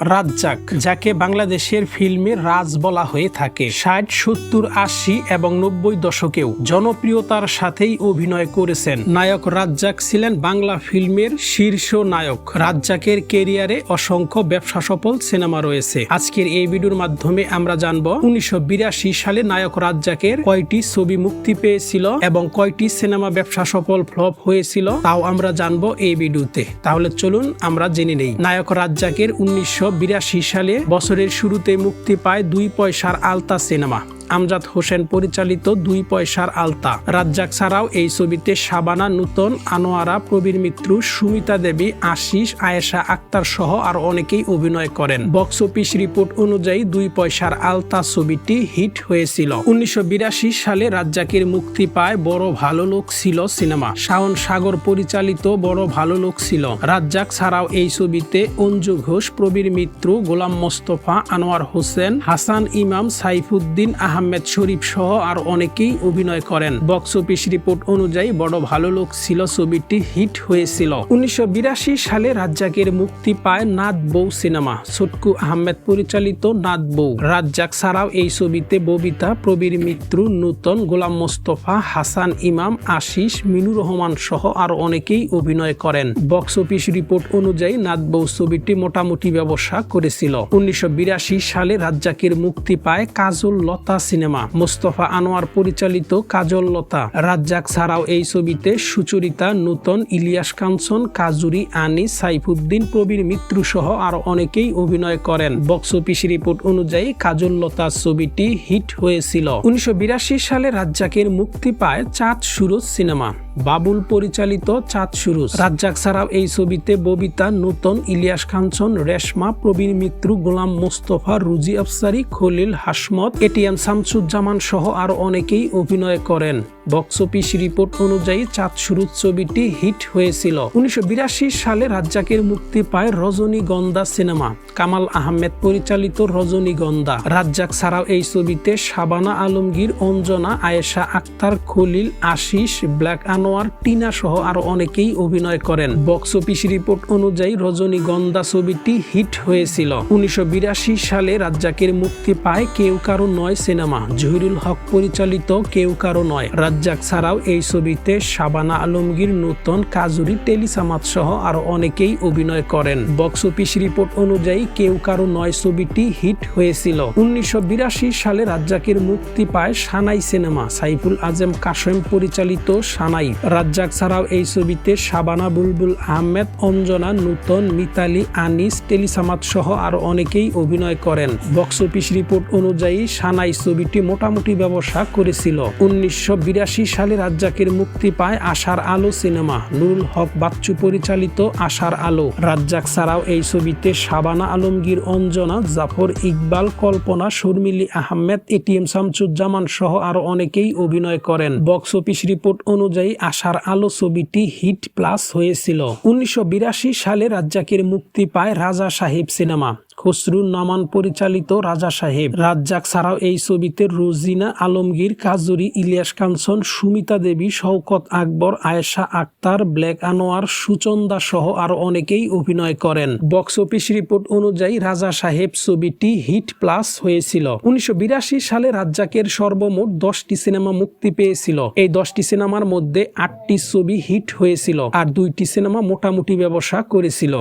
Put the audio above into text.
রাজ্জাক, যাকে বাংলাদেশের ফিল্মের রাজ বলা হয়ে থাকে। ষাট, সত্তর, আশি এবং নব্বই দশকেও জনপ্রিয়তার সাথেই অভিনয় করেছেন। নায়ক রাজ্জাক ছিলেন বাংলা ফিল্মের শীর্ষ নায়ক। রাজ্জাকের কেরিয়ারে অসংখ্য ব্যবসা সফল সিনেমা রয়েছে। আজকের এই ভিডিওর মাধ্যমে আমরা জানব, উনিশশো বিরাশি সালে নায়ক রাজ্জাকের কয়টি ছবি মুক্তি পেয়েছিল এবং কয়টি সিনেমা ব্যবসা সফল ফ্লপ হয়েছিল, তাও আমরা জানব এই ভিডিওতে। তাহলে চলুন আমরা জেনে নেই। নায়ক রাজ্জাকের উনিশশো সালে বছরের শুরুতে মুক্তি পায় দুই পয়সার আলতা সিনেমা। আমজাদ হোসেন পরিচালিত দুই পয়সার আলতা। রাজ্জাক ছাড়াও এই ছবিতে শাবানা নূতন, আনোয়ারা, প্রবীর মিত্র, সুমিতা দেবী, আশিস, আয়েশা আক্তার সহ আর অনেকেই অভিনয় করেন। বক্স অফিস রিপোর্ট অনুযায়ী দুই পয়সার আলতা ছবিটি হিট হয়েছিল। উনিশশো বিরাশি সালে রাজ্জাকের মুক্তি পায় বড় ভালো লোক ছিল সিনেমা। শাওন সাগর পরিচালিত বড় ভালো লোক ছিল। রাজ্জাক ছাড়াও এই ছবিতে অঞ্জু ঘোষ, প্রবীর মিত্র, গোলাম মোস্তফা, আনোয়ার হোসেন, হাসান ইমাম, সাইফুদ্দিন আহমেদ শরীফ সহ আর অনেকেই অভিনয় করেন। বক্স অফিস রিপোর্ট অনুযায়ী বড় ভালো লোক ছিল, ছবিটি হিট হয়েছিল। উনিশশো সালে রাজ্জাকের মুক্তি পায় নাদ বউ সিনেমা। ছটকু আহমেদ পরিচালিত নাদ বউ। রাজ্জাক ছাড়াও এই ছবিতে ববিতা, প্রবীর মিত্র, নূতন গোলাম মোস্তফা, হাসান ইমাম, আশিস, মিনুর রহমান সহ আর অনেকেই অভিনয় করেন। বক্স অফিস রিপোর্ট অনুযায়ী নাদ বউ ছবিটি মোটামুটি ব্যবসা করেছিল। উনিশশো বিরাশি সালে রাজ্জাকের মুক্তি পায় কাজল লতা সিনেমা। মোস্তফা আনোয়ার পরিচালিত কাজল লতা রাজ্জাক ছাড়াও এই ছবিতে সুচরিতা, নূতন ইলিয়াস কাঞ্চন, কাজুরি, আনি, সাইফুদ্দিন প্রবীর মিত্র সহ আরও অনেকেই অভিনয় করেন। বক্স অফিস রিপোর্ট অনুযায়ী কাজল লতা ছবিটি হিট হয়েছিল। উনিশশো বিরাশি সালে রাজ্জাকের মুক্তি পায় চাঁদ সুরজ সিনেমা। বাবুল পরিচালিত চাঁদ সুরজ। রাজ্জাক ছাড়াও এই ছবিতে ববিতা, নূতন, ইলিয়াস কাঞ্চন রেশমা প্রবীর মিত্র, গোলাম মোস্তফা, রুজি আফসারি, খলিল হাসমত, এটিএম শামসুজ্জামান সহ আরও অনেকেই অভিনয় করেন। বক্স অফিস রিপোর্ট অনুযায়ী চাঁদ সুরুজ ছবিটি হিট হয়েছিল। উনিশশো বিরাশি সালে রাজ্জাকের মুক্তি পায় রজনীগন্ধা সিনেমা। কামাল আহমেদ পরিচালিত রজনীগন্ধা। রাজ্জাক ছাড়াও এই ছবিতে শাবানা আলমগীর, অঞ্জনা, আয়েশা আক্তার, খলিল, আশিস, ব্ল্যাক আনোয়ার টিনা সহ আরও অনেকেই অভিনয় করেন। বক্স অফিস রিপোর্ট অনুযায়ী রজনীগন্ধা ছবিটি হিট হয়েছিল। উনিশশো বিরাশি সালে রাজ্জাকের মুক্তি পায় কেউ কারও নয় সিনেমা। জহিরুল হক পরিচালিত কেউ কারও নয়। রাজ্জাক ছাড়াও এই ছবিতে শাবানা আলমগীর, নূতন কাজুরি টেলিসামাত সহ আরও অনেকেই অভিনয় করেন। বক্স অফিস রিপোর্ট অনুযায়ী কেউ কারও নয় ছবিটি হিট হয়েছিল। উনিশশো বিরাশি সালে রাজ্জাকের মুক্তি পায় সানাই সিনেমা। সাইফুল আজম কাশেম পরিচালিত সানাই। রাজ্জাক ছাড়াও এই ছবিতে শাবানা, বুলবুল আহমেদ, অঞ্জনা, নূতন, মিতালি, আনিস টেলিসামাত সহ আরও অনেকেই অভিনয় করেন। বক্স অফিস রিপোর্ট অনুযায়ী সানাই ছবিটি মোটামুটি ব্যবসা করেছিল। উনিশশো বিরাশি সালে রাজ্জাকের মুক্তি পায় আশার আলো সিনেমা। নুরুল হক বাচ্চু পরিচালিত আশার আলো। রাজ্জাক ছাড়াও এই ছবিতে শাবানা আলমগীর, অঞ্জনা, জাফর ইকবাল, কল্পনা, শর্মিলি আহমেদ এটিএম শামসুজ্জামান সহ আরও অনেকেই অভিনয় করেন। বক্স অফিস রিপোর্ট অনুযায়ী আশার আলো ছবিটি হিট প্লাস হয়েছিল। উনিশশো বিরাশি সালে রাজ্জাকের মুক্তি পায় রাজা সাহেব সিনেমা। খসরু নামান পরিচালিত রাজা সাহেব। রাজ্জাক ছাড়াও এই ছবিতে রোজিনা আলমগীর, কাজুরি ইলিয়াস কাঞ্চন, সুমিতা দেবী, শওকত আকবর, আয়েশা আক্তার ব্ল্যাক আনোয়ার, সুচন্দা সহ আরও অনেকেই অভিনয় করেন। বক্স অফিস রিপোর্ট অনুযায়ী রাজা সাহেব ছবিটি হিট প্লাস হয়েছিল। উনিশশো বিরাশি সালে রাজ্জাকের সর্বমোট দশটি সিনেমা মুক্তি পেয়েছিল। এই দশটি সিনেমার মধ্যে আটটি ছবি হিট হয়েছিল আর দুইটি সিনেমা মোটামুটি ব্যবসা করেছিল।